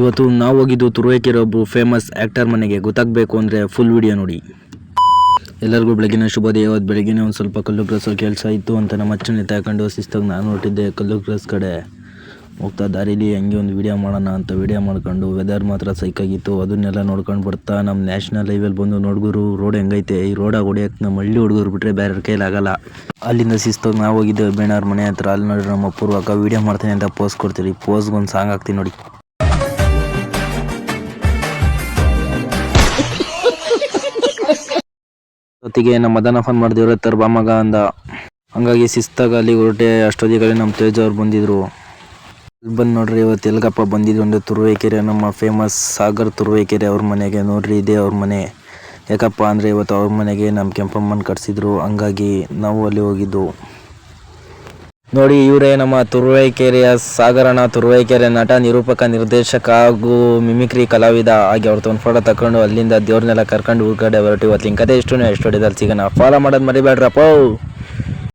ಇವತ್ತು ನಾವು ಹೋಗಿದ್ದು ತುರುವೇಕೆರೆ ಒಬ್ಬರು ಫೇಮಸ್ ಆ್ಯಕ್ಟರ್ ಮನೆಗೆ. ಗೊತ್ತಾಗಬೇಕು ಅಂದರೆ ಫುಲ್ ವಿಡಿಯೋ ನೋಡಿ. ಎಲ್ಲರಿಗೂ ಬೆಳಗಿನ ಶುಭೋದಯ ಇವತ್ತು ಬೆಳಗಿನ ಒಂದು ಸ್ವಲ್ಪ ಕಲ್ಲು ಕ್ರಾಸ್ ಕೆಲಸ ಇತ್ತು ಅಂತ ನಮ್ಮ ಅಚ್ಚನ ತಗೊಂಡು ಶಿಸ್ತಾಗಿ ನಾನು ಹೊರಟಿದ್ದೆ ಕಲ್ಲು ಕ್ರಸ್ ಕಡೆ. ಹೋಗ್ತಾ ದಾರಿಲಿ ಹಂಗೆ ಒಂದು ವಿಡಿಯೋ ಮಾಡೋಣ ಅಂತ ವಿಡಿಯೋ ಮಾಡ್ಕೊಂಡು ವೆದರ್ ಮಾತ್ರ ಸೈಕಾಗಿತ್ತು ಅದನ್ನೆಲ್ಲ ನೋಡ್ಕೊಂಡು ಬರ್ತಾ ನಮ್ಮ ನ್ಯಾಷನಲ್ ಹೈವೇಲಿ ಬಂದು ನೋಡ್ಗುರು ರೋಡ್ ಹೆಂಗೈತೆ? ಈ ರೋಡಾಗ ಹೊಡಿಯೋಕೆ ನಮ್ಮ ಹಳ್ಳಿ ಹುಡುಗರು ಬಿಟ್ಟರೆ ಬೇರೆ ಕೈಲಾಗಲ್ಲ ಅಲ್ಲಿಂದ ಶಿಸ್ತಾಗಿ ನಾವು ಹೋಗಿದ್ದೆ ಬೇಣಾರ ಮನೆ ಹತ್ರ. ಅಲ್ಲಿ ನೋಡಿ ನಮ್ಮ ಪೂರ್ವಕ ವಿಡಿಯೋ ಮಾಡ್ತೀನಿ ಅಂತ ಪೋಸ್ ಕೊಡ್ತೀರಿ. ಪೋಸ್ಗೆ ಒಂದು ಸಾಂಗ್ ಹಾಕ್ತೀನಿ ನೋಡಿ. ಜೊತೆಗೆ ನಮ್ಮ ಮದನ ಫೋನ್ ಮಾಡಿದ್ರು ತರ ಬಾಮಗ ಅಂದ. ಹಂಗಾಗಿ ಶಿಸ್ತಾಗ ಅಲ್ಲಿ ಹೊರಟೆ ಅಷ್ಟೊತ್ತಿಗೆ ನಮ್ಮ ತೇಜ್ ಅವ್ರು ಬಂದಿದ್ರು. ಬಂದು ನೋಡ್ರಿ, ಇವತ್ತು ಎಲ್ಗಪ್ಪ ಬಂದಿದ್ರು ಒಂದು ತುರುವೇಕೆರೆ, ನಮ್ಮ ಫೇಮಸ್ ಸಾಗರ್ ತುರುವೇಕೆರೆ ಅವ್ರ ಮನೆಗೆ. ನೋಡ್ರಿ, ಇದೇ ಅವ್ರ ಮನೆ. ಯಾಕಪ್ಪ ಅಂದರೆ ಇವತ್ತು ಅವ್ರ ಮನೆಗೆ ನಮ್ಮ ಕೆಂಪಮ್ಮನ ಕಟ್ಸಿದ್ರು. ಹಂಗಾಗಿ ನಾವು ಅಲ್ಲಿ ಹೋಗಿದ್ದು. ನೋಡಿ, ಇವರೇ ನಮ್ಮ ತುರುವೈಕೆರೆಯ ಸಾಗರಣ ತುರುವೇಕೆರೆ ನಟ, ನಿರೂಪಕ, ನಿರ್ದೇಶಕ ಹಾಗೂ ಮಿಮಿಕ್ರಿ ಕಲಾವಿದ ಹಾಗೆ ಅವ್ರ ಒಂದು ಫೋಟೋ ತಗೊಂಡು ಅಲ್ಲಿಂದ ದೇವ್ರನ್ನೆಲ್ಲ ಕರ್ಕೊಂಡು ಊರ್ ಹೊರಟು ಹಿಂಗೆ ಕತೆ ಎಷ್ಟು ಎಷ್ಟು ಹೊಡೆದಲ್ಲಿ ಸಿಗೋಣ ಫಾಲೋ ಮಾಡೋದು ಮರಿಬೇಡ್ರಪ್ಪ.